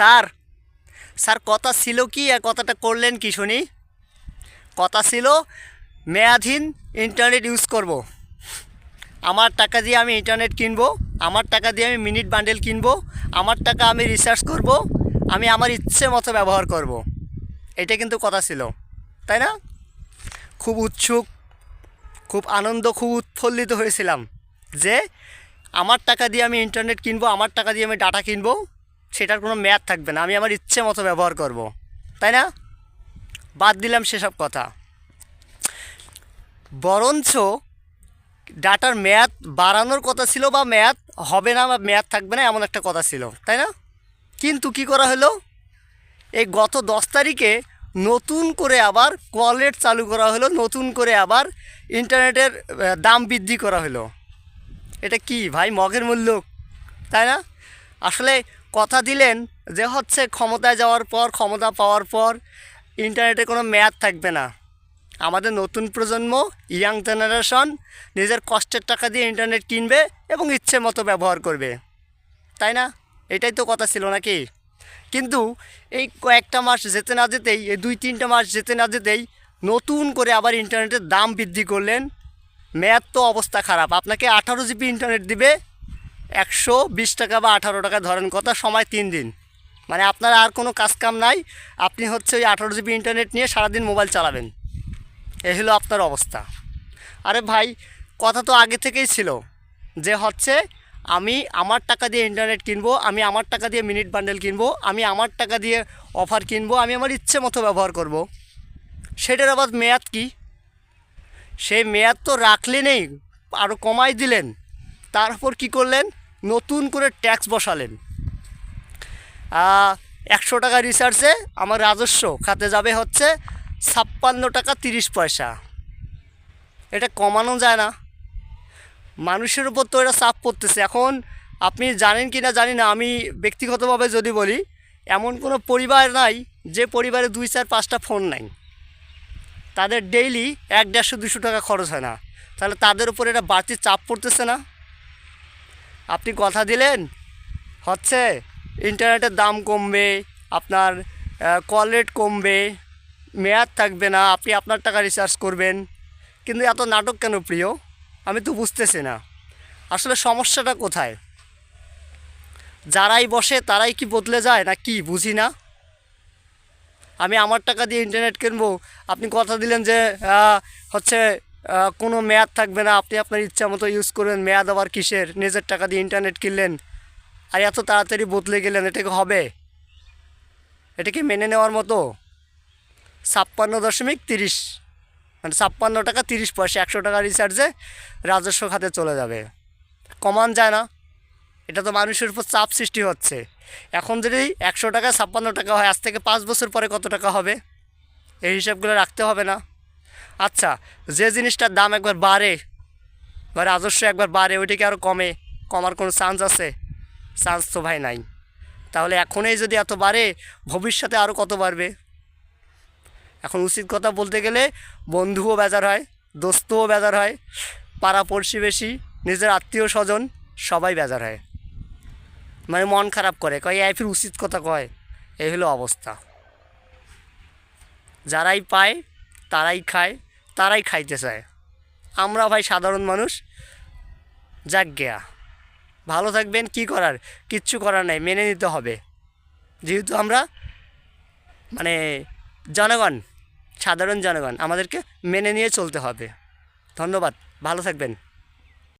Sir sir, কথা ছিল কি আর কথাটা করলেন কি শুনি কথা ছিল মেয়াদহীন ইন্টারনেট ইউজ করব। আমার টাকা দিয়ে আমি ইন্টারনেট কিনবো, আমার টাকা দিয়ে আমি মিনিট বান্ডেল কিনবো, আমার টাকা আমি রিসার্চ করব, আমি আমার ইচ্ছে মতো ব্যবহার করব। এটা কিন্তু কথা ছিল, তাই না খুব উৎসুক, খুব আনন্দ, খুব উৎফুল্লিত হয়েছিলাম যে আমার টাকা দিয়ে আমি ইন্টারনেট কিনবো, আমার টাকা দিয়ে আমি ডাটা কিনবো সেটার কোনো মেয়াদ থাকবে না। আমি আমার ইচ্ছে মতো ব্যবহার করব। তাই না? বাদ দিলাম সেসব কথা। বরঞ্চ ডাটার মেয়াদ বাড়ানোর কথা ছিল বা মেয়াদ হবে না বা মেয়াদ থাকবে না এমন একটা কথা ছিল। তাই না? কিন্তু কি করা হলো? এই গত দশ তারিখে নতুন করে আবার কলেট চালু করা হলো, নতুন করে আবার ইন্টারনেটের দাম বৃদ্ধি করা হলো। এটা কি ভাই মগের মূল্য? তাই না? আসলে কথা দিলেন যে হচ্ছে ক্ষমতায় যাওয়ার পর, ক্ষমতা পাওয়ার পর ইন্টারনেটে কোনো মেয়াদ থাকবে না। আমাদের নতুন প্রজন্ম ইয়াং জেনারেশন নিজের কষ্টের টাকা দিয়ে ইন্টারনেট কিনবে এবং ইচ্ছে মতো ব্যবহার করবে। তাই না? এটাই তো কথা ছিল নাকি? কিন্তু এই কয়েকটা মাস যেতে না যেতেই, এই দুই তিনটা মাস যেতে না যেতেই নতুন করে আবার ইন্টারনেটের দাম বৃদ্ধি করলেন। মেয়াদ তো অবস্থা খারাপ। আপনাকে আঠারো জিবি ইন্টারনেট দিবে একশো বিশ টাকা বা আঠারো টাকা ধরেন কথা, সময় তিন দিন। মানে আপনার আর কোনো কাজ কাম নাই, আপনি হচ্ছে ওই আঠারো জিবি ইন্টারনেট নিয়ে সারাদিন মোবাইল চালাবেন। এই হলো আপনার অবস্থা। আরে ভাই, কথা তো আগে থেকেই ছিল যে হচ্ছে, আমি আমার টাকা দিয়ে ইন্টারনেট কিনবো, আমি আমার টাকা দিয়ে মিনিট বান্ডেল কিনবো, আমি আমার টাকা দিয়ে অফার কিনবো, আমি আমার ইচ্ছে মতো ব্যবহার করব। সেটার আবার মেয়াদ কি? সেই মেয়াদ তো রাখলেনই আরও কমাই দিলেন। তারপর কি করলেন? নতুন করে ট্যাক্স বসালেন। একশো টাকা রিচার্জে আমার রাজস্ব খাতে যাবে হচ্ছে ছাপ্পান্ন টাকা তিরিশ পয়সা। এটা কমানো যায় না। মানুষের উপর তো এটা চাপ পড়তেছে। এখন আপনি জানেন কি না জানি না, আমি ব্যক্তিগতভাবে যদি বলি, এমন কোনো পরিবার নাই যে পরিবারে দুই, চার, পাঁচটা ফোন নাই। তাদের ডেইলি এক, দেড়শো, দুশো টাকা খরচ হয় না। তাহলে তাদের উপর এটা বাড়তি চাপ পড়তেছে না? আপনি কথা দিলেন? হচ্ছে ইন্টারনেটের দাম কমবে, আপনার কল রেট কমবে, মেয়াদ থাকবে না, আপনি আপনার টাকা রিচার্জ করবেন। কিন্তু এত নাটক কেন প্রিয়? আমি তো বুঝতেছি না। আসলে সমস্যাটা কোথায়? যারাই বসে তারাই কি বদলে যায় না কি বুঝি না? আমি আমার টাকা দিয়ে ইন্টারনেট কিনবো, আপনি কথা দিলেন যে হচ্ছে কোনো মেয়াদ থাকবে না। আপনি আপনার ইচ্ছা মতো ইউজ করবেন মেয়াদ আবার কিসের? নিজের টাকা দিয়ে ইন্টারনেট কিনলেন। আর এত তাড়াতাড়ি বদলে গেলেন, এটা কি হবে? এটা কি মেনে নেওয়ার মতো? ছাপ্পান্ন দশমিক তিরিশ। মানে ছাপ্পান্ন টাকা তিরিশ পয়সা, একশো টাকা রিচার্জে রাজস্ব খাতে চলে যাবে। কমান যায় না। এটা তো মানুষের উপর চাপ সৃষ্টি হচ্ছে। এখন যদি একশো টাকা, ছাপ্পান্ন টাকা হয়, আজ থেকে পাঁচ বছর পরে কত টাকা হবে? এই হিসাবগুলো রাখতে হবে না। আচ্ছা যে জিনিসটার দাম একবার বাড়ে, বা রাজস্ব একবার বাড়ে ওইটা কি আরও কমে, কমার কোনো চান্স আছে? চান্স তো ভাই নাই। তাহলে এখনই যদি এত বাড়ে, ভবিষ্যতে আরও কত বাড়বে? এখন উচিত কথা বলতে গেলে, বন্ধুও বেজার হয়, দোস্তও বেজার হয়, পাড়া প্রতিবেশী নিজের আত্মীয় স্বজন, সবাই বেজার হয়। মানে মন খারাপ করে, কয়, এই ফির উচিত কথা কয়। এই হলো অবস্থা। যারাই পায়, তারাই খায় তারাই খাইতে চায়। আমরা ভাই সাধারণ মানুষ। যাক গেয়া। ভালো থাকবেন, কি করার? কিচ্ছু করার নাই, মেনে নিতে হবে। যেহেতু আমরা মানে জনগণ, সাধারণ জনগণ, আমাদেরকে মেনে নিয়ে চলতে হবে। ধন্যবাদ, ভালো থাকবেন।